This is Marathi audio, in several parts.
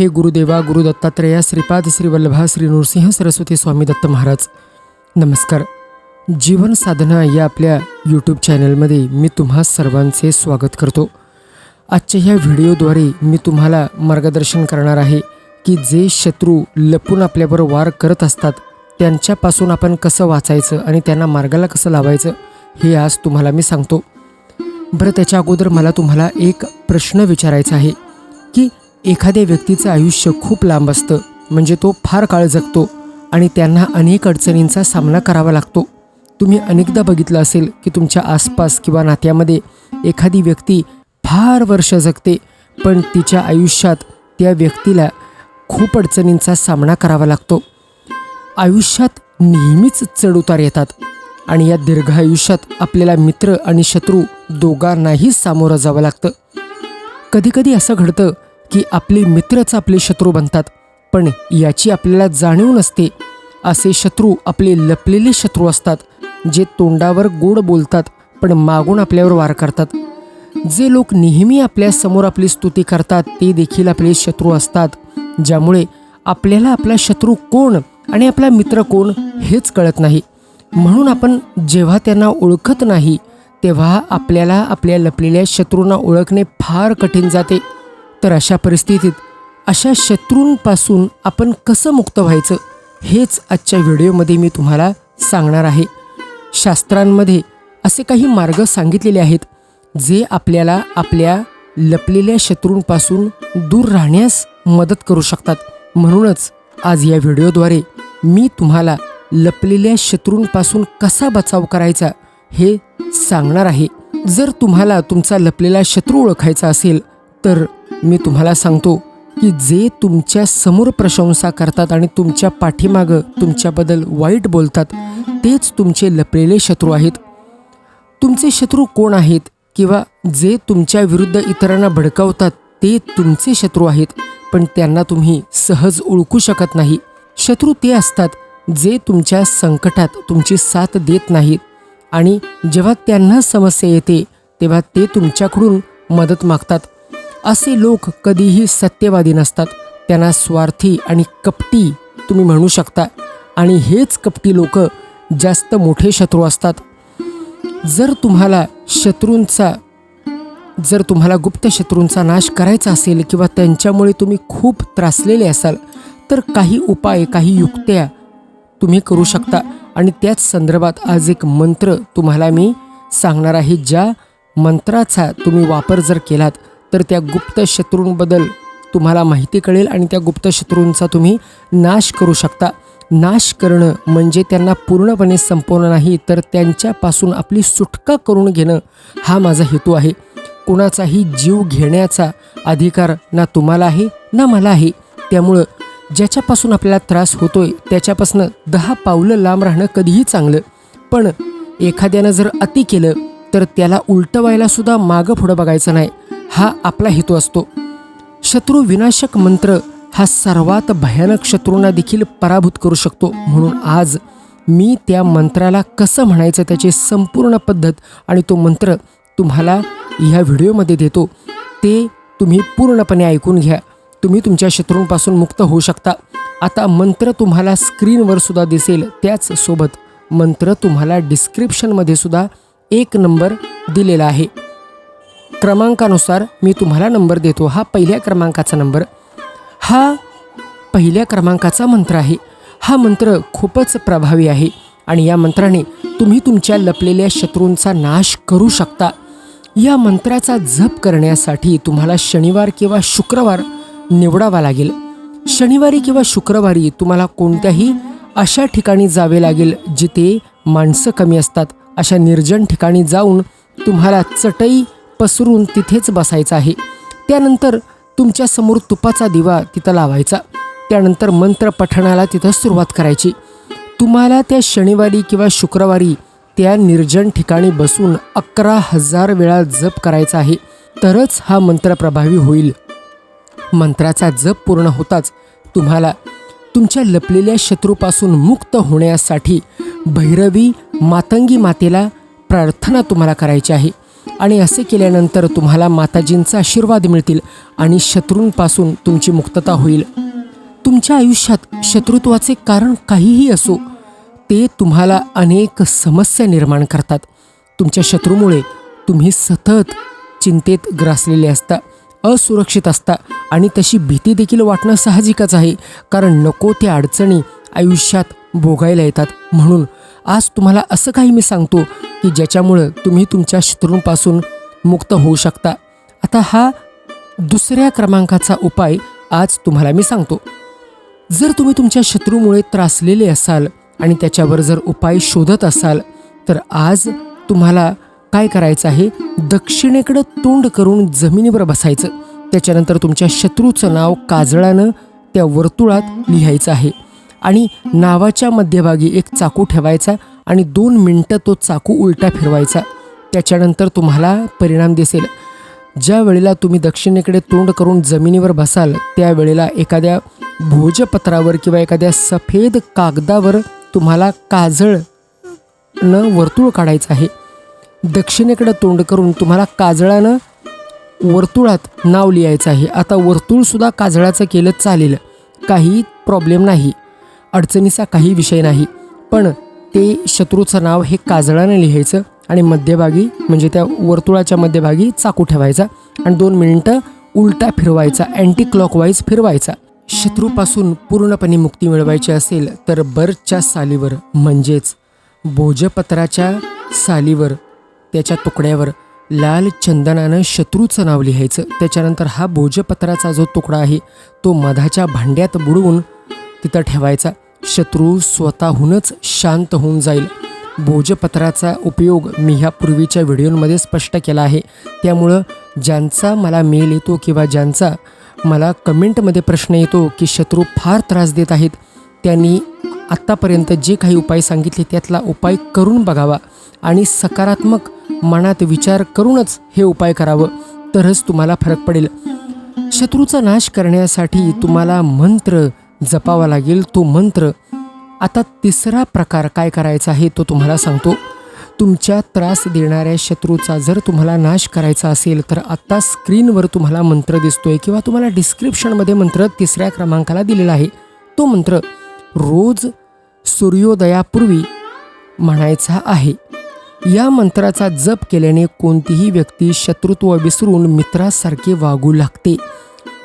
हे गुरुदेवा गुरु दत्तात्रेया श्रीपाद श्री वल्लभा श्री नृसिंह सरस्वती स्वामी दत्त महाराज. नमस्कार. जीवन साधना या आपल्या यूट्यूब चॅनलमध्ये मी तुम्हा सर्वांचे स्वागत करतो. आजच्या ह्या व्हिडिओद्वारे मी तुम्हाला मार्गदर्शन करणार आहे की जे शत्रू लपून आपल्यावर वार करत असतात त्यांच्यापासून आपण कसं वाचायचं आणि त्यांना मार्गाला कसं लावायचं हे आज तुम्हाला मी सांगतो. बरं त्याच्या अगोदर मला तुम्हाला एक प्रश्न विचारायचा आहे की एखाद्या व्यक्तीचं आयुष्य खूप लांब असतं. म्हणजे तो फार काळ जगतो आणि त्यांना अनेक अडचणींचा सामना करावा लागतो. तुम्ही अनेकदा बघितलं असेल की तुमच्या आसपास किंवा नात्यामध्ये एखादी व्यक्ती फार वर्ष जगते पण तिच्या आयुष्यात त्या व्यक्तीला खूप अडचणींचा सामना करावा लागतो. आयुष्यात नेहमीच चढउतार येतात आणि या दीर्घ आयुष्यात आपल्याला मित्र आणि शत्रू दोघांनाही सामोरं जावं लागतं. कधीकधी असं घडतं की आपले मित्रच आपले शत्रू बनतात. पण याची आपल्याला जाणीव नसते. असे शत्रू आपले लपलेले शत्रू असतात जे तोंडावर गोड बोलतात पण मागून आपल्यावर वार करतात. जे लोक नेहमी आपल्यासमोर आपली स्तुती करतात ते देखील आपले शत्रू असतात ज्यामुळे आपल्याला आपला शत्रू कोण आणि आपला मित्र कोण हेच कळत नाही. म्हणून आपण जेव्हा त्यांना ओळखत नाही तेव्हा आपल्याला आपल्या लपलेल्या शत्रूंना ओळखणे फार कठीण जाते. तर अशा परिस्थितीत अशा शत्रूंपासून आपण कसं मुक्त व्हायचं हेच आजच्या व्हिडिओमध्ये मी तुम्हाला सांगणार आहे. शास्त्रांमध्ये असे काही मार्ग सांगितलेले आहेत जे आपल्याला आपल्या लपलेल्या शत्रूंपासून दूर राहण्यास मदत करू शकतात. म्हणूनच आज या व्हिडिओद्वारे मी तुम्हाला लपलेल्या शत्रूंपासून कसा बचाव करायचा हे सांगणार आहे. जर तुम्हाला तुमचा लपलेला शत्रू ओळखायचा असेल तर मी तुम्हाला सांगतो की जे तुमच्यासमोर प्रशंसा करतात आणि तुमच्या पाठीमागं तुमच्याबद्दल वाईट बोलतात तेच तुमचे लपलेले शत्रू आहेत. तुमचे शत्रू कोण आहेत किंवा जे तुमच्या विरुद्ध इतरांना भडकावतात ते तुमचे शत्रू आहेत पण त्यांना तुम्ही सहज ओळखू शकत नाही. शत्रू ते असतात जे तुमच्या संकटात तुमची साथ देत नाहीत आणि जेव्हा त्यांना समस्या येते तेव्हा ते तुमच्याकडून मदत मागतात. असे लोक कधीही सत्यवादी नसतात. त्यांना स्वार्थी आणि कपटी तुम्ही म्हणू शकता. आणि हेच कपटी लोक जास्त मोठे शत्रू असतात. जर तुम्हाला शत्रूंचा जर तुम्हाला गुप्त शत्रूंचा नाश करायचा असेल किंवा त्यांच्यामुळे तुम्ही खूप त्रासलेले असाल तर काही उपाय काही युक्त्या तुम्ही करू शकता. आणि त्याच संदर्भात आज एक मंत्र तुम्हाला मी सांगणार आहे ज्या मंत्राचा तुम्ही वापर जर केलात तर त्या गुप्त शत्रूंबद्दल तुम्हाला माहिती कळेल आणि त्या गुप्त शत्रूंचा तुम्ही नाश करू शकता. नाश करणं म्हणजे त्यांना पूर्णपणे संपवणं नाही तर त्यांच्यापासून आपली सुटका करून घेणं हा माझा हेतू आहे. कुणाचाही जीव घेण्याचा अधिकार ना तुम्हाला आहे ना मला आहे त्यामुळं ज्याच्यापासून आपल्याला त्रास होतोय त्याच्यापासून दहा पावलं लांब राहणं कधीही चांगलं. पण एखाद्यानं जर अति केलं तर त्याला उलटवायला सुद्धा मागं पुढं बघायचं नाही. हा आपला हेतू असतो. शत्रू विनाशक मंत्र हा सर्वात भयानक शत्रूंना देखील पराभूत करू शकतो. म्हणून आज मी त्या मंत्राला कसं म्हणायचं त्याची संपूर्ण पद्धत आणि तो मंत्र तुम्हाला ह्या व्हिडिओमध्ये देतो. ते तुम्ही पूर्णपणे ऐकून घ्या. तुम्ही तुमच्या शत्रूंपासून मुक्त होऊ शकता. आता मंत्र तुम्हाला स्क्रीनवर सुद्धा दिसेल. त्याचसोबत मंत्र तुम्हाला डिस्क्रिप्शनमध्ये सुद्धा एक नंबर दिलेला आहे. क्रमांकानुसार मी तुम्हाला नंबर देतो. हा पहिल्या क्रमांकाचा नंबर. हा पहिल्या क्रमांकाचा मंत्र आहे. हा मंत्र खूपच प्रभावी आहे आणि या मंत्राने तुम्ही तुमच्या लपलेल्या शत्रूंचा नाश करू शकता. या मंत्राचा जप करण्यासाठी तुम्हाला शनिवार किंवा शुक्रवार निवडावा लागेल. शनिवारी किंवा शुक्रवारी तुम्हाला कोणत्याही अशा ठिकाणी जावे लागेल जिथे माणसं कमी असतात. अशा निर्जन ठिकाणी जाऊन तुम्हाला चटई पसरून तिथेच बसायचं आहे. त्यानंतर तुमच्यासमोर तुपाचा दिवा तिथं लावायचा. त्यानंतर मंत्र पठणाला तिथं सुरुवात करायची. तुम्हाला त्या शनिवारी किंवा शुक्रवारी त्या निर्जन ठिकाणी बसून अकरा हजार वेळा जप करायचा आहे. तरच हा मंत्र प्रभावी होईल. मंत्राचा जप पूर्ण होताच तुम्हाला तुमच्या लपलेल्या शत्रूपासून मुक्त होण्यासाठी भैरवी मातंगी मातेला प्रार्थना तुम्हाला करायची आहे. आणि असे केल्यानंतर तुम्हाला माताजींचा आशीर्वाद मिळतील आणि शत्रूंपासून तुमची मुक्तता होईल. तुमच्या आयुष्यात शत्रुत्वाचे कारण काहीही असो ते तुम्हाला अनेक समस्या निर्माण करतात. तुमच्या शत्रूमुळे तुम्ही सतत चिंतेत ग्रासलेले असता असुरक्षित असता आणि तशी भीती देखील वाटणं साहजिकच आहे कारण नको त्या अडचणी आयुष्यात भोगायला येतात. म्हणून आज तुम्हाला असं काही मी सांगतो की ज्याच्यामुळं तुम्ही तुमच्या शत्रूंपासून मुक्त होऊ शकता. आता हा दुसऱ्या क्रमांकाचा उपाय आज तुम्हाला मी सांगतो. जर तुम्ही तुमच्या शत्रूमुळे त्रासलेले असाल आणि त्याच्यावर जर उपाय शोधत असाल तर आज तुम्हाला काय करायचं आहे? दक्षिणेकडं तोंड करून जमिनीवर बसायचं. त्याच्यानंतर तुमच्या शत्रूचं नाव काजळानं त्या वर्तुळात लिहायचं आहे. आणि नावाच्या मध्यभागी एक चाकू ठेवायचा आणि दोन मिनटं तो चाकू उलटा फिरवायचा. त्याच्यानंतर तुम्हाला परिणाम दिसेल. ज्या वेळेला तुम्ही दक्षिणेकडे तोंड करून जमिनीवर बसाल त्यावेळेला एखाद्या भोजपत्रावर किंवा एखाद्या सफेद कागदावर तुम्हाला काजळ न वर्तुळ काढायचं आहे. दक्षिणेकडे तोंड करून तुम्हाला काजळानं वर्तुळात नाव लिहायचं आहे. आता वर्तुळसुद्धा काजळाचं केलं चालेल. काही प्रॉब्लेम नाही. अडचणीचा काही विषय नाही. पण ते शत्रूचं नाव हे काजळानं लिहायचं आणि मध्यभागी म्हणजे त्या वर्तुळाच्या मध्यभागी चाकू ठेवायचा आणि दोन मिनिटं उलटा फिरवायचा अँटी क्लॉकवाईज फिरवायचा. शत्रूपासून पूर्णपणे मुक्ती मिळवायची असेल तर बर्चच्या सालीवर म्हणजेच भोजपत्राच्या सालीवर त्याच्या तुकड्यावर लाल चंदनानं शत्रूचं नाव लिहायचं. त्याच्यानंतर हा भोजपत्राचा जो तुकडा आहे तो मधाच्या भांड्यात बुडवून तिथं ठेवायचा. शत्रू स्वतःहूनच शांत होऊन जाईल. भोजपत्राचा उपयोग मी ह्या पूर्वीच्या व्हिडिओमध्ये स्पष्ट केला आहे. त्यामुळं ज्यांचा मला मेल येतो किंवा ज्यांचा मला कमेंटमध्ये प्रश्न येतो की शत्रू फार त्रास देत आहेत त्यांनी आत्तापर्यंत जे काही उपाय सांगितले त्यातला उपाय करून बघावा आणि सकारात्मक मनात विचार करूनच हे उपाय करावं तरच तुम्हाला फरक पडेल. शत्रूचा नाश करण्यासाठी तुम्हाला मंत्र जपावा लागेल तो मंत्र. आता तिसरा प्रकार काय करायचा आहे तो तुम्हाला सांगतो. तुमच्या त्रास देणाऱ्या शत्रूचा जर तुम्हाला नाश करायचा असेल तर आत्ता स्क्रीनवर तुम्हाला मंत्र दिसतोय किंवा तुम्हाला डिस्क्रिप्शनमध्ये मंत्र तिसऱ्या क्रमांकाला दिलेला आहे. तो मंत्र रोज सूर्योदयापूर्वी म्हणायचा आहे. या मंत्राचा जप केल्याने कोणतीही व्यक्ती शत्रुत्व विसरून मित्रासारखे वागू लागते.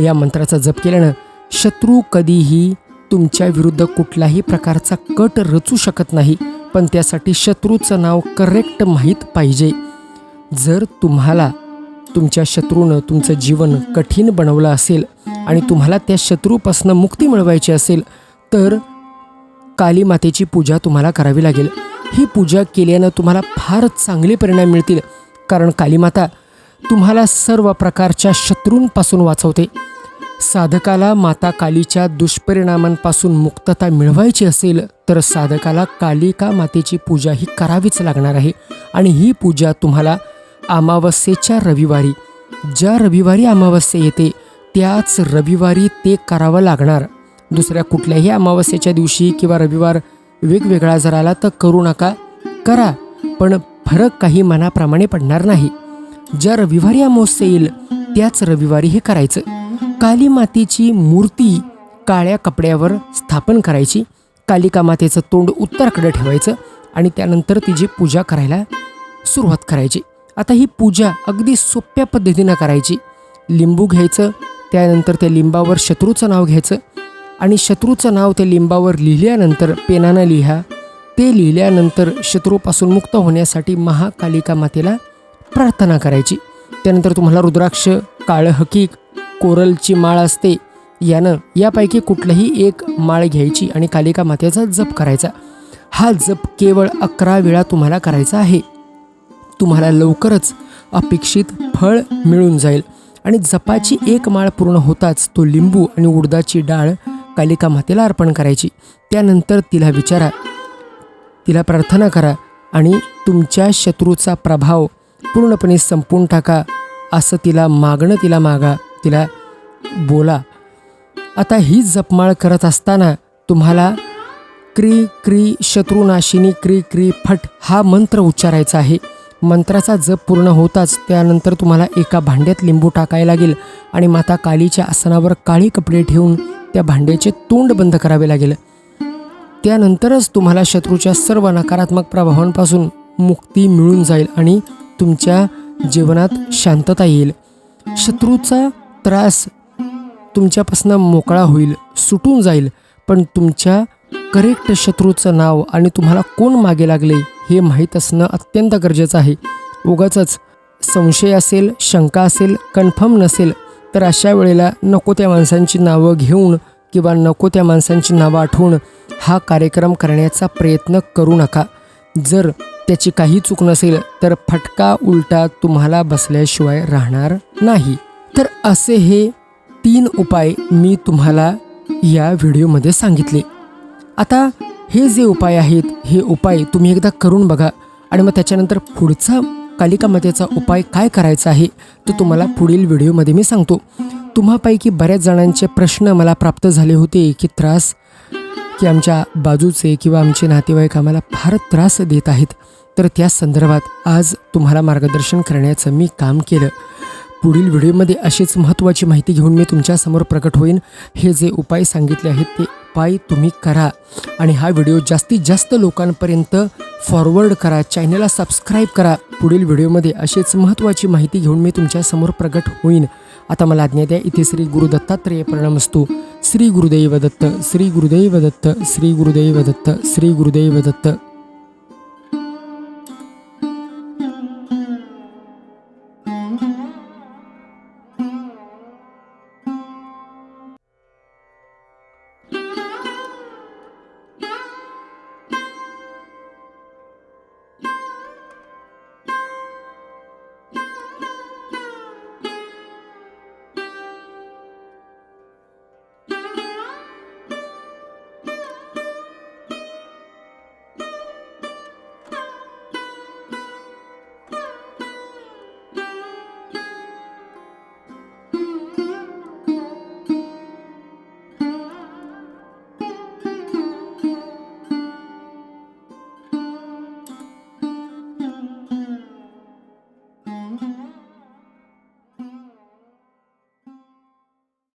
या मंत्राचा जप केल्यानं शत्रू कधीही तुमच्या विरुद्ध कुठलाही प्रकारचा कट रचू शकत नाही पण त्यासाठी शत्रूचं नाव करेक्ट माहीत पाहिजे. जर तुम्हाला तुमच्या शत्रूनं तुमचं जीवन कठीण बनवलं असेल आणि तुम्हाला त्या शत्रूपासून मुक्ती मिळवायची असेल तर काली मातेची पूजा तुम्हाला करावी लागेल. ही पूजा केल्यानं तुम्हाला फार चांगले परिणाम मिळतील कारण कालीमाता तुम्हाला सर्व प्रकारच्या शत्रूंपासून वाचवते. साधकाला माता कालीच्या दुष्परिणामांपासून मुक्तता मिळवायची असेल तर साधकाला कालिका मातेची पूजा ही करावीच लागणार आहे. आणि ही पूजा तुम्हाला अमावस्येच्या रविवारी ज्या रविवारी अमावस्या येते त्याच रविवारी ते करावं लागणार. दुसऱ्या कुठल्याही अमावस्येच्या दिवशी किंवा रविवार वेगवेगळा जर आला तर करू नका. करा पण फरक काही मनाप्रमाणे पडणार नाही. ज्या रविवारी अमावस्या येईल त्याच रविवारी हे करायचं. काली मातेची मूर्ती काळ्या कपड्यावर स्थापन करायची. कालिका मातेचं तोंड उत्तराकडे ठेवायचं आणि त्यानंतर तिची पूजा करायला सुरुवात करायची. आता ही पूजा अगदी सोप्या पद्धतीनं करायची. लिंबू घ्यायचं त्यानंतर त्या लिंबावर शत्रूचं नाव घ्यायचं आणि शत्रूचं नाव त्या लिंबावर लिहिल्यानंतर पेनानं लिहा. ते लिहिल्यानंतर शत्रूपासून मुक्त होण्यासाठी महाकालिका मातेला प्रार्थना करायची. त्यानंतर तुम्हाला रुद्राक्ष काळं हकीक कोरलची माळ असते. यानं यापैकी कुठलंही एक माळ घ्यायची आणि कालिका मातेचा जप करायचा. हा जप केवळ अकरा वेळा तुम्हाला करायचा आहे. तुम्हाला लवकरच अपेक्षित फळ मिळून जाईल आणि जपाची एक माळ पूर्ण होताच तो लिंबू आणि उडदाची डाळ कालिका मातेला अर्पण करायची. त्यानंतर तिला विचारा. तिला प्रार्थना करा आणि तुमच्या शत्रूचा प्रभाव पूर्णपणे संपून टाका. असं तिला मागणं तिला मागा. तिला बोला. आता ही जपमाळ करत असताना तुम्हाला क्री क्री शत्रुनाशिनी क्री क्री फट हा मंत्र उच्चारायचा आहे. मंत्राचा जप पूर्ण होताच त्यानंतर तुम्हाला एका भांड्यात लिंबू टाकायला लागेल आणि माता कालीच्या आसनावर काळी कपडे ठेवून त्या भांड्याचे तोंड बंद करावे लागेल. त्यानंतरच तुम्हाला शत्रूच्या सर्व नकारात्मक प्रभावांपासून मुक्ती मिळून जाईल आणि तुमच्या जीवनात शांतता येईल. शत्रूचा त्रास तुमच्यापासून मोकळा होईल सुटून जाईल. पण तुमच्या करेक्ट शत्रूचं नाव आणि तुम्हाला कोण मागे लागले हे माहीत असणं अत्यंत गरजेचं आहे. उगाचच संशय असेल शंका असेल कन्फर्म नसेल तर अशा वेळेला नको त्या माणसांची नावं घेऊन किंवा नको त्या माणसांची नावं आठवून हा कार्यक्रम करण्याचा प्रयत्न करू नका. जर त्याची काही चूक नसेल तर फटका उलटा तुम्हाला बसल्याशिवाय राहणार नाही. तर असे हे तीन उपाय मी तुम्हाला या व्हिडिओमध्ये सांगितले. आता हे जे उपाय आहेत हे उपाय तुम्ही एकदा करून बघा आणि मग त्याच्यानंतर पुढचा कालिकामातेचा उपाय काय करायचा आहे तो तुम्हाला पुढील व्हिडिओमध्ये मी सांगतो. तुम्हापैकी बऱ्याच जणांचे प्रश्न मला प्राप्त झाले होते की त्रास की आमच्या बाजूचे किंवा आमचे नातेवाईक आम्हाला फार त्रास देत आहेत. तर त्या संदर्भात आज तुम्हाला मार्गदर्शन करण्याचं मी काम केलं. पुढील व्हिडिओमध्ये अशीच महत्त्वाची माहिती घेऊन मी तुमच्यासमोर प्रकट होईन. हे जे उपाय सांगितले आहेत ते उपाय तुम्ही करा. आणि हा व्हिडिओ जास्तीत जास्त लोकांपर्यंत फॉरवर्ड करा. चॅनलला सबस्क्राईब करा. पुढील व्हिडिओमध्ये अशीच महत्त्वाची माहिती घेऊन मी तुमच्यासमोर प्रकट होईन. आता मला आज्ञा द्या इथे श्री गुरु दत्तात्रेय प्रणमस्तू. श्री गुरुदैव दत्त श्री गुरुदैव दत्त श्री गुरुदैव दत्त श्री गुरुदैव दत्त.